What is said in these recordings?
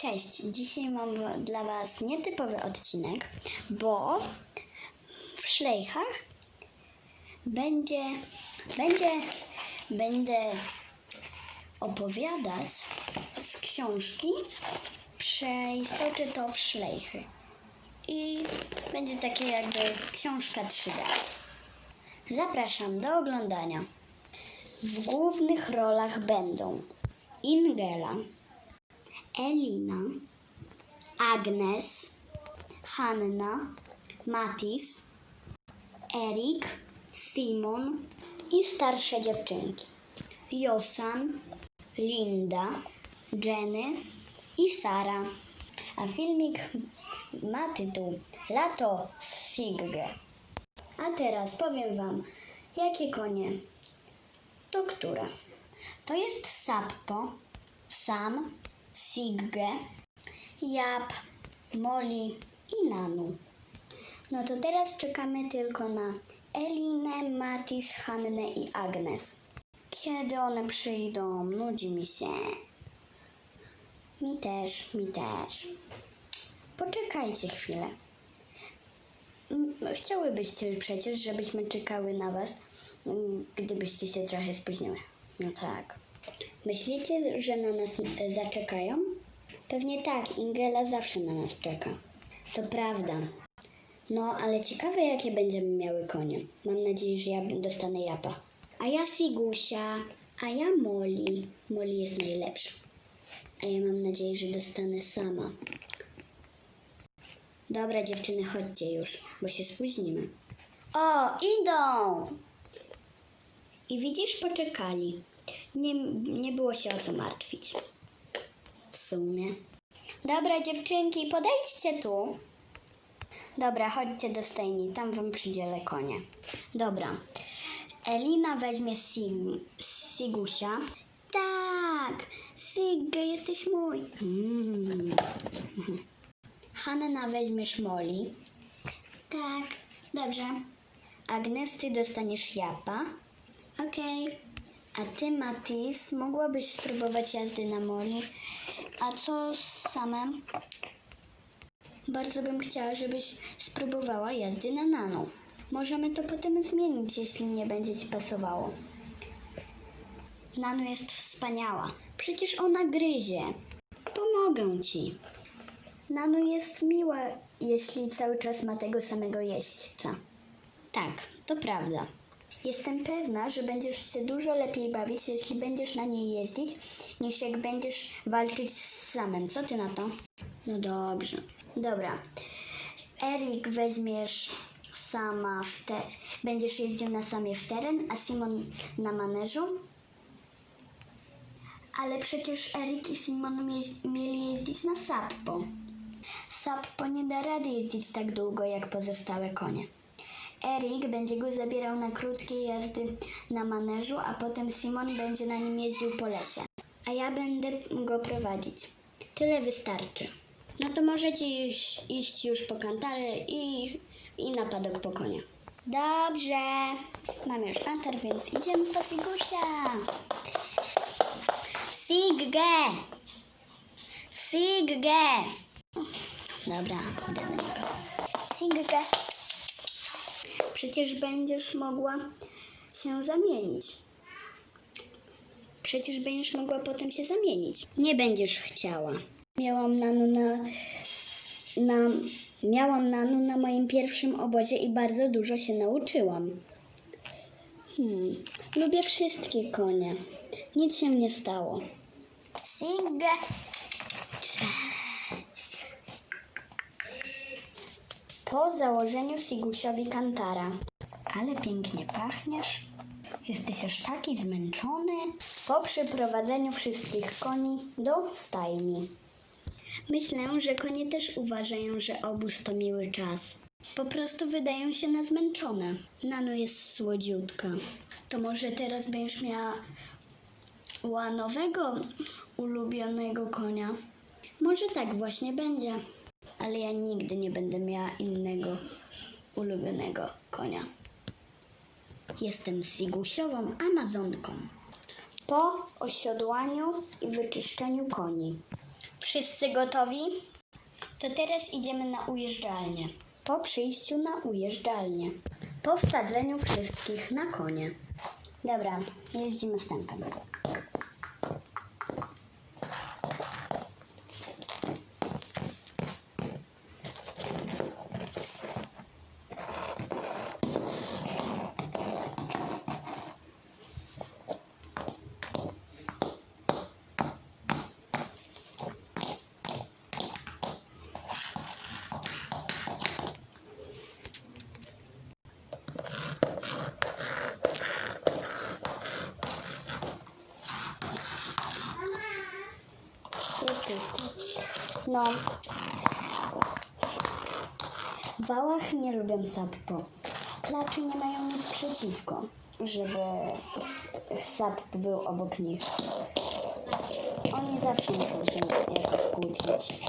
Cześć, dzisiaj mam dla Was nietypowy odcinek, bo w szlejchach będzie, będzie, będę opowiadać z książki, przeistoczę to w szlejchy. I będzie takie jakby książka 3D. Zapraszam do oglądania. W głównych rolach będą Ingela, Elina, Agnes, Hanna, Matis, Erik, Simon i starsze dziewczynki. Josan, Linda, Jenny i Sara. A filmik ma tytuł Lato Sigge. A teraz powiem Wam, jakie konie to które. To jest Sappo, Sam, Sigge, Jap, Molly i Nanu. No to teraz czekamy tylko na Elinę, Matis, Hannę i Agnes. Kiedy one przyjdą? Nudzi mi się. Mi też, mi też. Poczekajcie chwilę. Chciałybyście przecież, żebyśmy czekały na Was, mm, gdybyście się trochę spóźniły. No tak. Myślicie, że na nas e, zaczekają? Pewnie tak, Ingela zawsze na nas czeka. To prawda. No, ale ciekawe, jakie będziemy miały konie. Mam nadzieję, że ja dostanę japa. A ja Sigusia, a ja Molly. Molly jest najlepsza. A ja mam nadzieję, że dostanę sama. Dobra, dziewczyny, chodźcie już, bo się spóźnimy. O, idą! I widzisz, poczekali. Nie, nie było się o co martwić. W sumie. Dobra, dziewczynki, podejdźcie tu. Dobra, chodźcie do stajni, tam wam przydzielę konie. Dobra. Elina weźmie Sig Sigusia. Tak, Sigge, jesteś mój. Mm. Hanna weźmiesz Molly. Tak, dobrze. Agnes, ty dostaniesz Japa. Okej. A ty, Matis, mogłabyś spróbować jazdy na Molly. A co z Samem? Bardzo bym chciała, żebyś spróbowała jazdy na Nano. Możemy to potem zmienić, jeśli nie będzie ci pasowało. Nano jest wspaniała. Przecież ona gryzie. Pomogę ci. Nano jest miła, jeśli cały czas ma tego samego jeźdźca. Tak, to prawda. Jestem pewna, że będziesz się dużo lepiej bawić, jeśli będziesz na niej jeździć, niż jak będziesz walczyć z samym. Co ty na to? No dobrze. Dobra. Erik weźmiesz sama w te... Będziesz jeździł na samie w teren, a Simon na maneżu? Ale przecież Erik i Simon mie- mieli jeździć na Sappo. Sappo nie da rady jeździć tak długo jak pozostałe konie. Erik będzie go zabierał na krótkie jazdy na maneżu, a potem Simon będzie na nim jeździł po lesie. A ja będę go prowadzić. Tyle wystarczy. No to możecie iść, iść już po kantarę i, i na padok po konia. Dobrze. Mamy już kantar, więc idziemy po Sigusia. Sigge! Sigge! Dobra, idę do niego. Sigge! Przecież będziesz mogła się zamienić. Przecież będziesz mogła potem się zamienić. Nie będziesz chciała. Miałam Nanu na, na, miałam Nanu na moim pierwszym obozie i bardzo dużo się nauczyłam. Hmm, lubię wszystkie konie. Nic się nie stało. Sigge. Po założeniu Sigusiowi kantara. Ale pięknie pachniesz. Jesteś aż taki zmęczony. Po przyprowadzeniu wszystkich koni do stajni. Myślę, że konie też uważają, że obóz to miły czas. Po prostu wydają się na zmęczone. Nano jest słodziutka. To może teraz będziesz miała nowego ulubionego konia? Może tak właśnie będzie. Ale ja nigdy nie będę miała innego ulubionego konia. Jestem Sigusiową Amazonką. Po osiodłaniu i wyczyszczeniu koni Wszyscy gotowi? To teraz idziemy na ujeżdżalnię. Po przyjściu na ujeżdżalnię. Po wsadzeniu wszystkich na konie. Dobra, jeździmy stępem. Ty, ty, ty. No. W wałach nie lubię sappo. Klaczy nie mają nic przeciwko, żeby sap był obok nich. Oni zawsze muszą się jakoś kłócić.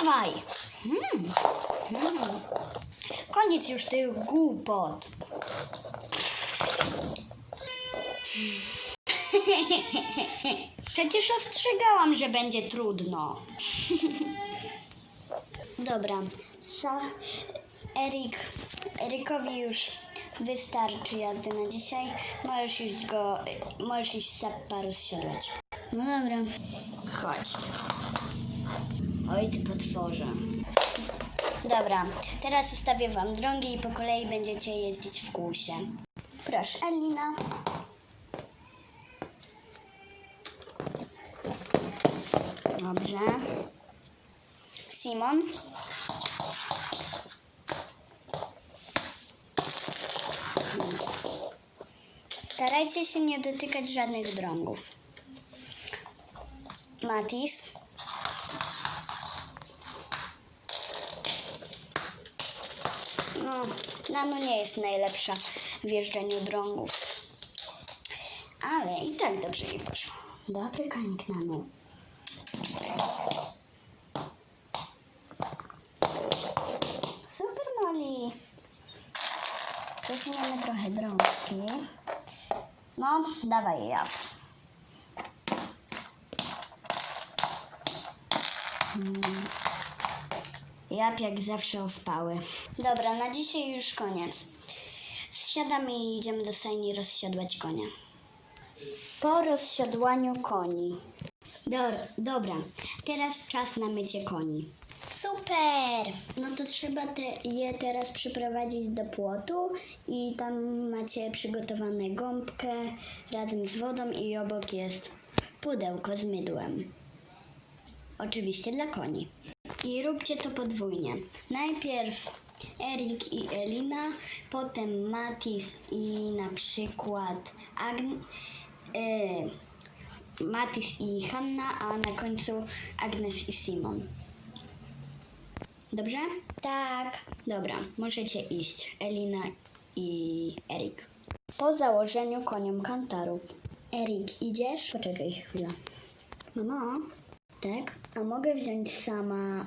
Wstawaj! Koniec już tych głupot. Przecież ostrzegałam, że będzie trudno. Dobra. Sa Erik, Erikowi już wystarczy jazdy na dzisiaj. Możesz iść go, możesz iść sappa rozsiadać. No dobra. Chodź. Oj, ty potworze. Dobra, teraz ustawię wam drągi i po kolei będziecie jeździć w kółsie. Proszę, Elina. Dobrze. Simon. Starajcie się nie dotykać żadnych drągów. Matis. No, Nano nie jest najlepsza w jeżdżeniu drągów. Ale i tak dobrze jej poszło. Dobry konik Nano. Super Molly. Weźmiemy trochę drążki. No, dawaj ja. Jap jak zawsze ospały. Dobra, na dzisiaj już koniec. Zsiadamy i idziemy do stajni rozsiadłać konia. Po rozsiadłaniu koni. Dor, dobra, teraz czas na mycie koni. Super! No to trzeba te, je teraz przyprowadzić do płotu i tam macie przygotowane gąbkę razem z wodą i obok jest pudełko z mydłem. Oczywiście dla koni. I róbcie to podwójnie. Najpierw Erik i Elina, potem Matis i na przykład Agn... y, Matis i Hanna, a na końcu Agnes i Simon. Dobrze? Tak. Dobra, możecie iść. Elina i Erik. Po założeniu koniom kantarów. Erik, idziesz? Poczekaj chwilę. Mamo? Tak? A mogę wziąć sama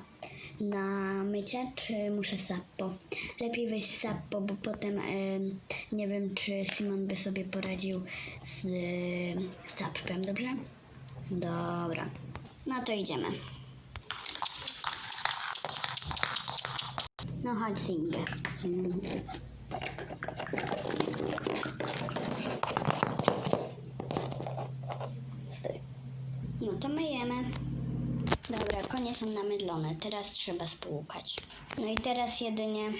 na mycie, czy muszę sappo? Lepiej weź sappo, bo potem em, nie wiem, czy Simon by sobie poradził z, em, z dobrze? Dobra. No to idziemy. No chodź, Singę. Mm. Stój. No to myjemy. Dobra, konie są namydlone. Teraz trzeba spłukać. No i teraz jedynie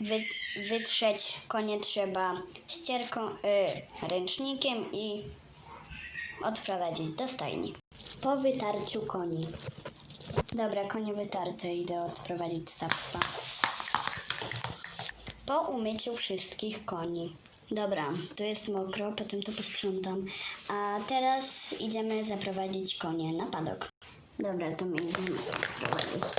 wy, wytrzeć konie trzeba ścierką, y, ręcznikiem i odprowadzić do stajni. Po wytarciu koni. Dobra, konie wytarte. Idę odprowadzić sappa. Po umyciu wszystkich koni. Dobra, tu jest mokro, potem to posprzątam. A teraz idziemy zaprowadzić konie na padok. Dobra, to my idziemy na padok.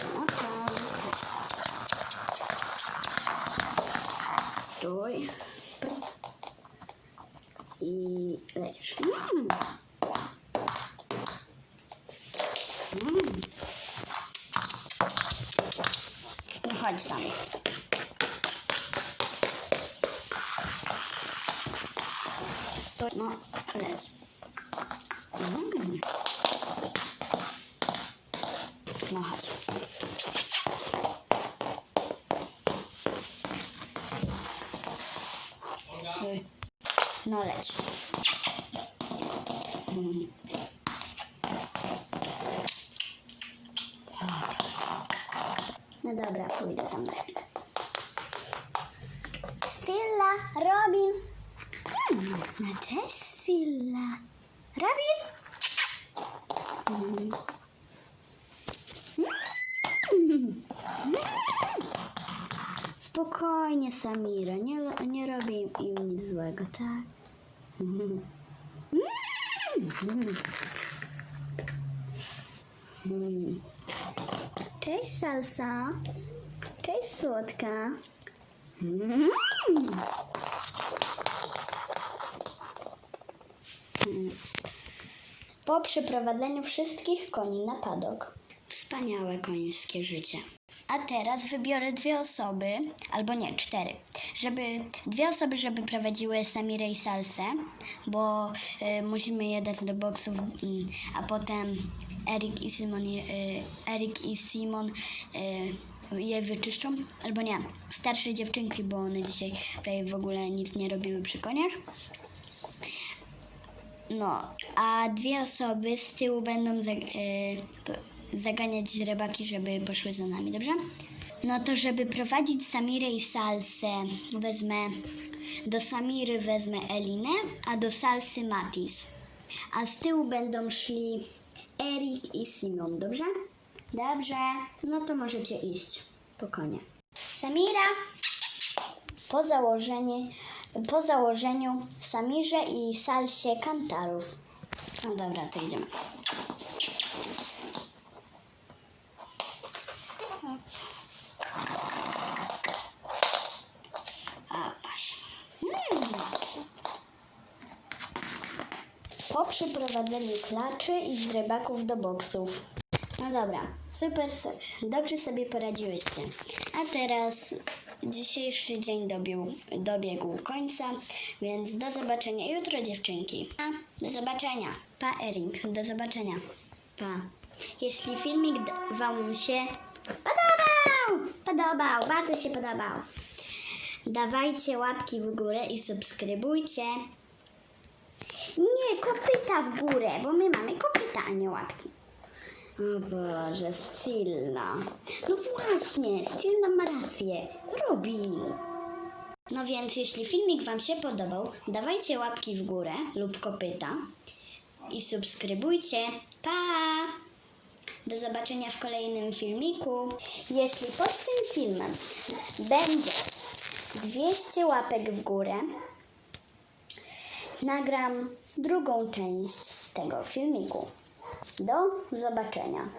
Stój. i lecisz. Mm. Mm. No chodź sami. Stój, no leć. Mm. Y, No leć. No dobra, pójdę tam. Silla, Robin. Hmm, no cześć, Silla. Robin? Mm. Mm. Spokojnie, Samira, nie, nie robię im nic złego, tak? Cześć, Salsa. Cześć, słodka. Po przeprowadzeniu wszystkich koni na padok. Wspaniałe końskie życie. A teraz wybiorę dwie osoby, albo nie, cztery, żeby dwie osoby, żeby prowadziły Samirę i Salsę, bo y, musimy je dać do boksów, mm, a potem Erik i Simon, je- y, i Simon y, je wyczyszczą, albo nie, starsze dziewczynki, bo one dzisiaj prawie w ogóle nic nie robiły przy koniach. No, a dwie osoby z tyłu będą za, y, zaganiać rybaki, żeby poszły za nami, dobrze? No to, żeby prowadzić Samirę i Salsę, wezmę do Samiry wezmę Elinę, a do Salsy Matis. A z tyłu będą szli Erik i Simon, dobrze? Dobrze, no to możecie iść po konie. Samira, po założeniu, po założeniu Samirze i Salsie kantarów. No dobra, to idziemy. Hop. A, patrz. Mm. Po przyprowadzeniu klaczy i z rybaków do boksów. No dobra, super, dobrze sobie poradziłyście. A teraz dzisiejszy dzień dobił, dobiegł końca, więc do zobaczenia jutro dziewczynki. A, do zobaczenia. Pa Erik, do zobaczenia. Pa. Jeśli filmik Wam się podobał, podobał, bardzo się podobał, dawajcie łapki w górę i subskrybujcie. Nie, kopyta w górę, bo my mamy kopyta, a nie łapki. O Boże, Stilla. No właśnie, Stilla ma rację. Robin. No więc jeśli filmik Wam się podobał, dawajcie łapki w górę lub kopyta i subskrybujcie. Pa! Do zobaczenia w kolejnym filmiku. Jeśli pod tym filmem będzie 200 łapek w górę, nagram drugą część tego filmiku. Do zobaczenia.